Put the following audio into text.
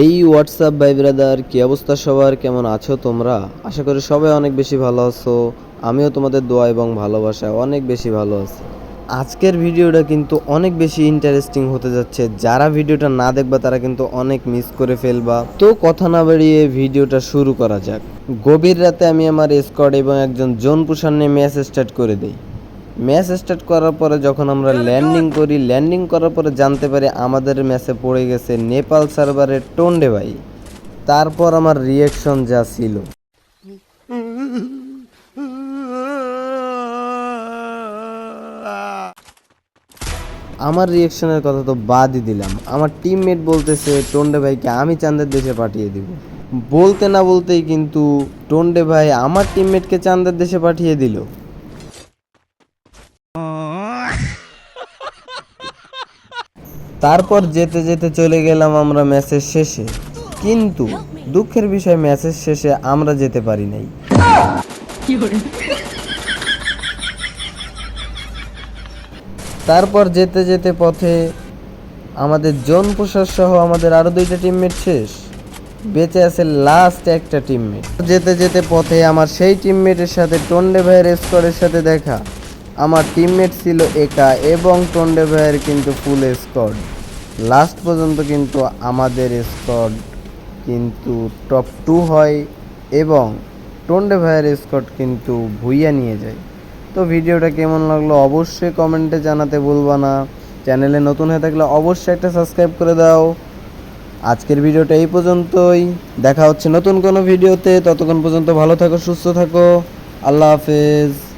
এই হোয়াটসঅ্যাপ ভাই ব্রাদার কি অবস্থা সবার? কেমন আছো তোমরা? আশা করি সবাই অনেক বেশি ভালো আছো। আমিও তোমাদের দোয়া এবং ভালোবাসায় অনেক বেশি ভালো আছি। আজকের ভিডিওটা কিন্তু অনেক বেশি ইন্টারেস্টিং হতে যাচ্ছে। যারা ভিডিওটা না দেখবা, তারা কিন্তু অনেক মিস করে ফেলবা। তো কথা না বাড়িয়ে ভিডিওটা শুরু করা যাক। গভীর রাতে আমি আমার স্কোয়াড এবং একজন জোন পুষার নিয়ে ম্যাচ স্টার্ট করে দিই। ম্যাচ স্টার্ট করার পরে যখন আমরা ল্যান্ডিং করি ল্যান্ডিং করার পরে জানতে পারি আমাদের ম্যাচে পড়ে গেছে নেপাল সার্ভারের টোন্ডে ভাই। তারপর আমার রিয়েকশন যা ছিল। আমার রিয়েকশনের কথা তো বাদই দিলাম। আমার টিমমেট বলতেছে টন্ডে ভাইকে আমি চাঁদের দেশে পাঠিয়ে দিব। বলতে না বলতেই কিন্তু টন্ডে ভাই আমার টিমমেটকে চাঁদের দেশে পাঠিয়ে দিল। তারপর যেতে যেতে চলে গেলাম আমরা ম্যাচের শেষে। কিন্তু দুঃখের বিষয়, ম্যাচের শেষে আমরা যেতে পারি নাই। তারপর যেতে যেতে পথে আমাদের জন প্রসাদ সহ আমাদের আরও দুইটা টিমমেট শেষ। বেঁচে আছে লাস্ট একটা টিমমেট যেতে যেতে পথে আমার সেই টিমমেটের সাথে, টন্ডে ভাইয়ের স্কোয়াডের সাথে দেখা। আমার টিমমেট ছিল একা এবং টন্ডে ভাইয়ের কিন্তু ফুল স্কোয়াড লাস্ট পর্যন্ত কিন্তু আমাদের স্কোয়াড কিন্তু টপ টু হয় এবং টন্ডে ভাইয়ের স্কোয়াড কিন্তু ভুইয়া নিয়ে যায়। তো ভিডিওটা কেমন লাগল অবশ্যই কমেন্টে জানাতে ভুলবা না। চ্যানেলে নতুন হয়ে থাকলে অবশ্যই একটা সাবস্ক্রাইব করে দাও। আজকের ভিডিওটা এই পর্যন্তই। দেখা হচ্ছে নতুন কোনো ভিডিওতে। ততক্ষণ পর্যন্ত ভালো থাকো, সুস্থ থাকো। আল্লাহ হাফেজ।